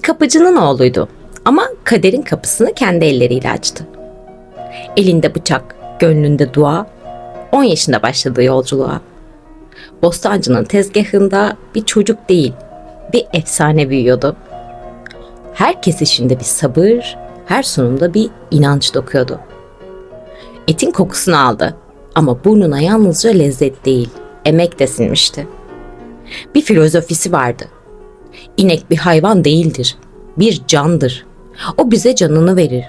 Bir kapıcının oğluydu ama kaderin kapısını kendi elleriyle açtı. Elinde bıçak, gönlünde dua, 10 yaşında başladığı yolculuğa. Bostancı'nın tezgahında bir çocuk değil, bir efsane büyüyordu. Her kesişinde bir sabır, her sunumda bir inanç dokuyordu. Etin kokusunu aldı ama burnuna yalnızca lezzet değil, emek de sinmişti. Bir filozofisi vardı. İnek bir hayvan değildir, bir candır. O bize canını verir.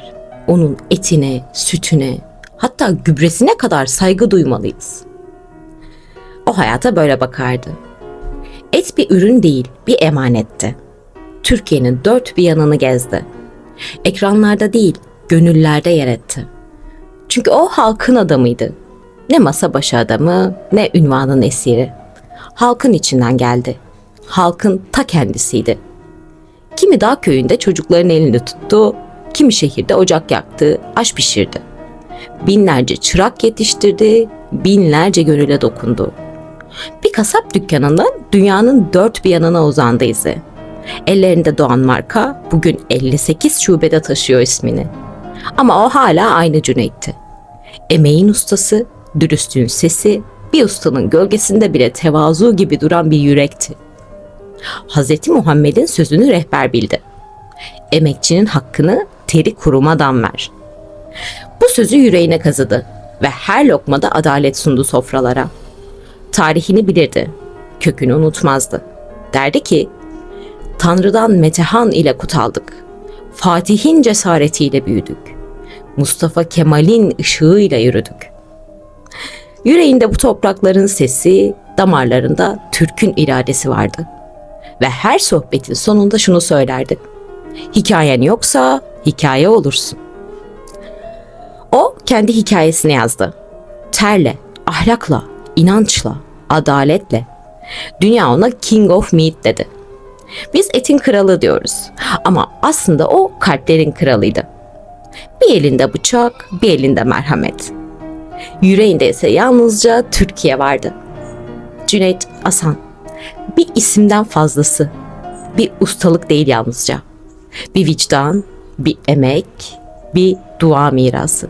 Onun etine, sütüne, hatta gübresine kadar saygı duymalıyız. O hayata böyle bakardı. Et bir ürün değil, bir emanetti. Türkiye'nin dört bir yanını gezdi. Ekranlarda değil, gönüllerde yer etti. Çünkü o halkın adamıydı. Ne masa başı adamı, ne ünvanın esiri. Halkın içinden geldi. Halkın ta kendisiydi. Kimi dağ köyünde çocukların elini tuttu, kimi şehirde ocak yaktı, aş pişirdi. Binlerce çırak yetiştirdi, binlerce gönüle dokundu. Bir kasap dükkanında dünyanın dört bir yanına uzandı izi. Ellerinde doğan marka bugün 58 şubede taşıyor ismini. Ama o hala aynı Cüneyt'ti. Emeğin ustası, dürüstlüğün sesi, bir ustanın gölgesinde bile tevazu gibi duran bir yürekti. Hz. Muhammed'in sözünü rehber bildi. Emekçinin hakkını teri kurumadan ver. Bu sözü yüreğine kazıdı ve her lokmada adalet sundu sofralara. Tarihini bilirdi, kökünü unutmazdı. Derdi ki, Tanrı'dan metehan ile kutaldık. Fatih'in cesaretiyle büyüdük. Mustafa Kemal'in ışığıyla yürüdük. Yüreğinde bu toprakların sesi, damarlarında Türk'ün iradesi vardı. Ve her sohbetin sonunda şunu söylerdi. Hikayen yoksa hikaye olursun. O kendi hikayesini yazdı. Terle, ahlakla, inançla, adaletle. Dünya ona King of Meat dedi. Biz etin kralı diyoruz. Ama aslında o kalplerin kralıydı. Bir elinde bıçak, bir elinde merhamet. Yüreğinde ise yalnızca Türkiye vardı. Cüneyt Asan. Bir isimden fazlası. Bir ustalık değil yalnızca. Bir vicdan, bir emek, bir dua mirası.